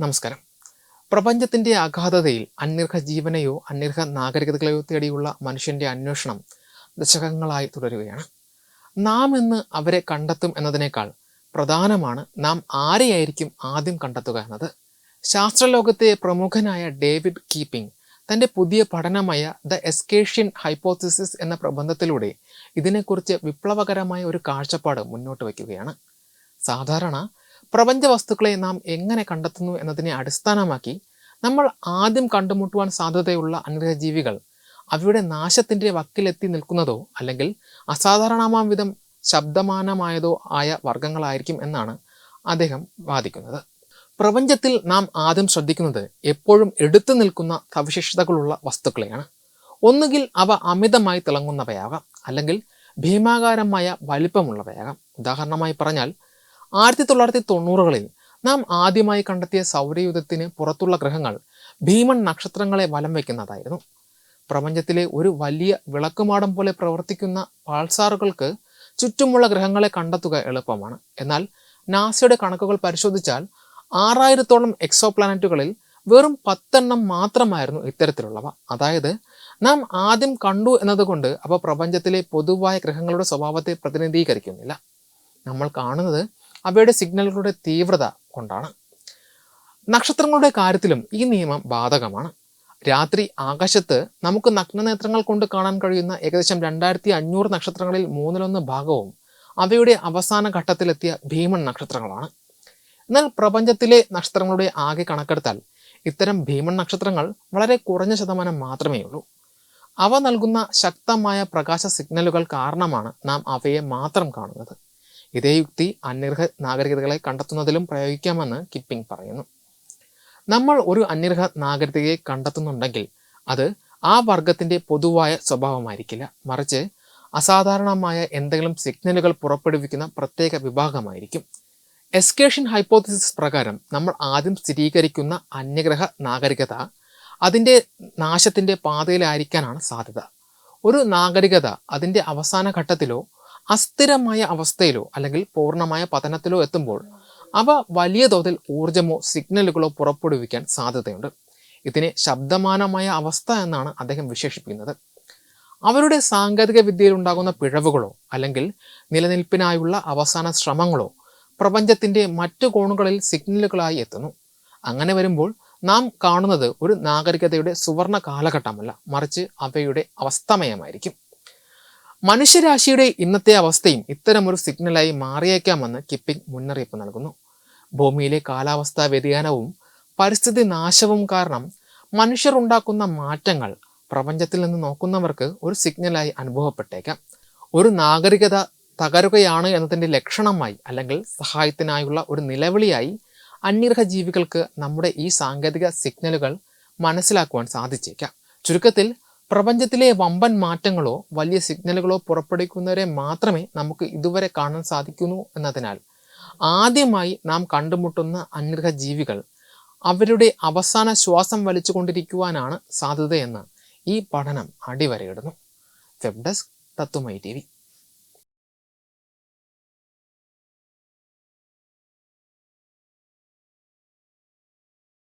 നമസ്കാരം. പ്രപഞ്ചത്തിന്റെ അഗാധതയിൽ അന്യർഹ ജീവനെയോ അന്യർഹ നാഗരികതകളെയോ തേടിയുള്ള മനുഷ്യന്റെ അന്വേഷണം ദശകങ്ങളായി തുടരുകയാണ്. നാം എന്ന് അവരെ കണ്ടെത്തും എന്നതിനേക്കാൾ പ്രധാനമാണ് നാം ആരെയായിരിക്കും ആദ്യം കണ്ടെത്തുക എന്നത്. ശാസ്ത്രലോകത്തെ പ്രമുഖനായ ഡേവിഡ് കീപ്പിംഗ് തന്റെ പുതിയ പഠനമായ ദ എസ്കേഷ്യൻ ഹൈപ്പോത്തിസിസ് എന്ന പ്രബന്ധത്തിലൂടെ ഇതിനെക്കുറിച്ച് വിപ്ലവകരമായ ഒരു കാഴ്ചപ്പാട് മുന്നോട്ട് വയ്ക്കുകയാണ്. സാധാരണ പ്രപഞ്ച വസ്തുക്കളെ നാം എങ്ങനെ കണ്ടെത്തുന്നു എന്നതിനെ അടിസ്ഥാനമാക്കി നമ്മൾ ആദ്യം കണ്ടുമുട്ടുവാൻ സാധ്യതയുള്ള അനുഗ്രഹജീവികൾ അവയുടെ നാശത്തിന്റെ വക്കിലെത്തി നിൽക്കുന്നതോ അല്ലെങ്കിൽ അസാധാരണമാം വിധം ശബ്ദമാനമായതോ ആയ വർഗങ്ങളായിരിക്കും എന്നാണ് അദ്ദേഹം വാദിക്കുന്നത്. പ്രപഞ്ചത്തിൽ നാം ആദ്യം ശ്രദ്ധിക്കുന്നത് എപ്പോഴും എടുത്തു നിൽക്കുന്ന സവിശേഷതകളുള്ള വസ്തുക്കളെയാണ്. ഒന്നുകിൽ അവ അമിതമായി തിളങ്ങുന്നവയാകാം അല്ലെങ്കിൽ ഭീമാകാരമായ വലിപ്പമുള്ളവയാകാം. ഉദാഹരണമായി പറഞ്ഞാൽ ആയിരത്തി തൊള്ളായിരത്തി തൊണ്ണൂറുകളിൽ നാം ആദ്യമായി കണ്ടെത്തിയ സൗരയുധത്തിന് പുറത്തുള്ള ഗ്രഹങ്ങൾ ഭീമൻ നക്ഷത്രങ്ങളെ വലം വയ്ക്കുന്നതായിരുന്നു. പ്രപഞ്ചത്തിലെ ഒരു വലിയ വിളക്കുമാടം പോലെ പ്രവർത്തിക്കുന്ന പാൾസാറുകൾക്ക് ചുറ്റുമുള്ള ഗ്രഹങ്ങളെ കണ്ടെത്തുക എളുപ്പമാണ്. എന്നാൽ നാസയുടെ കണക്കുകൾ പരിശോധിച്ചാൽ ആറായിരത്തോളം എക്സോ പ്ലാനറ്റുകളിൽ വെറും പത്തെണ്ണം മാത്രമായിരുന്നു ഇത്തരത്തിലുള്ളവ. അതായത് നാം ആദ്യം കണ്ടു എന്നതുകൊണ്ട് അവ പ്രപഞ്ചത്തിലെ പൊതുവായ ഗ്രഹങ്ങളുടെ സ്വഭാവത്തെ പ്രതിനിധീകരിക്കുന്നില്ല. നമ്മൾ കാണുന്നത് അവയുടെ സിഗ്നലുകളുടെ തീവ്രത കൊണ്ടാണ്. നക്ഷത്രങ്ങളുടെ കാര്യത്തിലും ഈ നിയമം ബാധകമാണ്. രാത്രി ആകാശത്ത് നമുക്ക് നഗ്നനേത്രങ്ങൾ കൊണ്ട് കാണാൻ കഴിയുന്ന ഏകദേശം രണ്ടായിരത്തി അഞ്ഞൂറ് നക്ഷത്രങ്ങളിൽ മൂന്നിലൊന്ന് ഭാഗവും അവയുടെ അവസാന ഘട്ടത്തിലെത്തിയ ഭീമൻ നക്ഷത്രങ്ങളാണ്. എന്നാൽ പ്രപഞ്ചത്തിലെ നക്ഷത്രങ്ങളുടെ ആകെ കണക്കെടുത്താൽ ഇത്തരം ഭീമൻ നക്ഷത്രങ്ങൾ വളരെ കുറഞ്ഞ ശതമാനം മാത്രമേ ഉള്ളൂ. അവ നൽകുന്ന ശക്തമായ പ്രകാശ സിഗ്നലുകൾ കാരണമാണ് നാം അവയെ മാത്രം കാണുന്നത്. ഇതേ യുക്തി അന്യർഹ നാഗരികതകളെ കണ്ടെത്തുന്നതിലും പ്രയോഗിക്കാമെന്ന് കിപ്പിംഗ് പറയുന്നു. നമ്മൾ ഒരു അന്യർഹ നാഗരികതയെ കണ്ടെത്തുന്നുണ്ടെങ്കിൽ അത് ആ വർഗത്തിന്റെ പൊതുവായ സ്വഭാവമായിരിക്കില്ല. മറിച്ച് അസാധാരണമായ എന്തെങ്കിലും സിഗ്നലുകൾ പുറപ്പെടുവിക്കുന്ന പ്രത്യേക വിഭാഗമായിരിക്കും. എസ്കേഷൻ ഹൈപ്പോത്തിസിസ് പ്രകാരം നമ്മൾ ആദ്യം സ്ഥിരീകരിക്കുന്ന അന്യഗ്രഹ നാഗരികത അതിന്റെ നാശത്തിന്റെ പാതയിലായിരിക്കാനാണ് സാധ്യത. ഒരു നാഗരികത അതിന്റെ അവസാന ഘട്ടത്തിലോ അസ്ഥിരമായ അവസ്ഥയിലോ അല്ലെങ്കിൽ പൂർണമായ പതനത്തിലോ എത്തുമ്പോൾ അവ വലിയ തോതിൽ ഊർജമോ സിഗ്നലുകളോ പുറപ്പെടുവിക്കാൻ സാധ്യതയുണ്ട്. ഇതിനെ ശബ്ദമാനമായ അവസ്ഥ എന്നാണ് അദ്ദേഹം വിശേഷിപ്പിക്കുന്നത്. അവരുടെ സാങ്കേതിക വിദ്യയിൽ ഉണ്ടാകുന്ന പിഴവുകളോ അല്ലെങ്കിൽ നിലനിൽപ്പിനായുള്ള അവസാന ശ്രമങ്ങളോ പ്രപഞ്ചത്തിന്റെ മറ്റു കോണുകളിൽ സിഗ്നലുകളായി എത്തുന്നു. അങ്ങനെ വരുമ്പോൾ നാം കാണുന്നത് ഒരു നാഗരികതയുടെ സുവർണ കാലഘട്ടമല്ല മറിച്ച് അവയുടെ അവസ്ഥമയമായിരിക്കും. മനുഷ്യരാശിയുടെ ഇന്നത്തെ അവസ്ഥയും ഇത്തരമൊരു സിഗ്നലായി മാറിയേക്കാമെന്ന് കിപ്പിംഗ് മുന്നറിയിപ്പ് നൽകുന്നു. ഭൂമിയിലെ കാലാവസ്ഥാ വ്യതിയാനവും പരിസ്ഥിതി നാശവും കാരണം മനുഷ്യർ ഉണ്ടാക്കുന്ന മാറ്റങ്ങൾ പ്രപഞ്ചത്തിൽ നിന്ന് നോക്കുന്നവർക്ക് ഒരു സിഗ്നലായി അനുഭവപ്പെട്ടേക്കാം. ഒരു നാഗരികത തകരുകയാണ് എന്നതിന്റെ ലക്ഷണമായി അല്ലെങ്കിൽ സഹായത്തിനായുള്ള ഒരു നിലവിളിയായി അന്യർഹ ജീവികൾക്ക് നമ്മുടെ ഈ സാങ്കേതിക സിഗ്നലുകൾ മനസ്സിലാക്കുവാൻ സാധിച്ചേക്കാം. ചുരുക്കത്തിൽ പ്രപഞ്ചത്തിലെ വമ്പൻ മാറ്റങ്ങളോ വലിയ സിഗ്നലുകളോ പുറപ്പെടുവിക്കുന്നവരെ മാത്രമേ നമുക്ക് ഇതുവരെ കാണാൻ സാധിക്കുന്നു എന്നതിനാൽ ആദ്യമായി നാം കണ്ടുമുട്ടുന്ന അന്യഗ്രഹ ജീവികൾ അവരുടെ അവസാന ശ്വാസം വലിച്ചുകൊണ്ടിരിക്കുവാനാണ് സാധ്യതയെന്ന് ഈ പഠനം അടിവരയിടുന്നു. വെബ് ഡെസ്ക് തത്വമൈ ടി